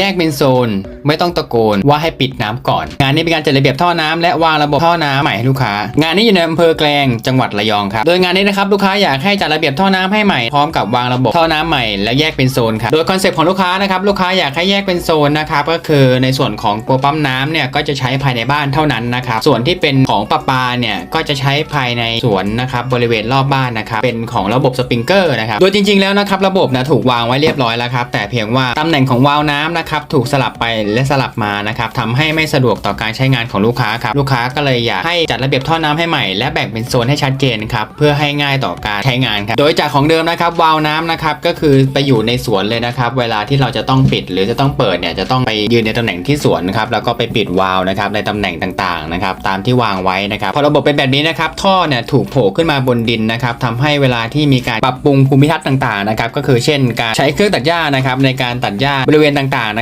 แยกเป็นโซน ไม่ต้องตะโกนว่าให้ปิดน้ำก่อน งานนี้เป็นการจัดระเบียบท่อน้ำและวางระบบท่อน้ำใหม่ให้ลูกค้า งานนี้อยู่ในอำเภอแกลงจังหวัดระยองครับ โดยงานนี้นะครับลูกค้าอยากให้จัดระเบียบท่อน้ำให้ใหม่พร้อมกับวางระบบท่อน้ำใหม่และแยกเป็นโซนครับ โดยคอนเซปต์ของลูกค้านะครับลูกค้าอยากให้แยกเป็นโซนนะครับก็คือในส่วนของตัวปั๊มน้ำเนี่ยก็จะใช้ภายในบ้านเท่านั้นนะครับส่วนที่เป็นของประปาเนี่ยก็จะใช้ภายในสวนนะครับบริเวณรอบบ้านนะครับเป็นของระบบสปริงเกอร์นะครับโดยจริง ๆแล้วนะครับระบบนะถูกวางไว้เรียบร้อยแล้วครับแต่เพียงว่าตำแหน่งของวาล์วน้ำนะครับครับถูกสลับไปและสลับมานะครับทำให้ไม่สะดวกต่อการใช้งานของลูกค้าครับลูกค้าก็เลยอยากให้จัดระเบียบท่อน้ำให้ใหม่และแบ่งเป็นโซนให้ชัดเจนครับเพื่อให้ง่ายต่อการใช้งานครับโดยจากของเดิมนะครับวาล์วน้ำนะครับก็คือไปอยู่ในสวนเลยนะครับเวลาที่เราจะต้องปิดหรือจะต้องเปิดเนี่ยจะต้องไปยืนในตำแหน่งที่สวนนะครับแล้วก็ไปปิดวาล์วนะครับในตำแหน่งต่างๆนะครับตามที่วางไว้นะครับพอระบบเป็นแบบนี้นะครับท่อเนี่ยถูกโผล่ขึ้นมาบนดินนะครับทำให้เวลาที่มีการปรับปรุงภูมิทัศน์ต่างๆนะครับก็คือเช่นการใช้เครื่องตัดหญ้านะครับในการตัดหญ้าบริเวณต่างๆ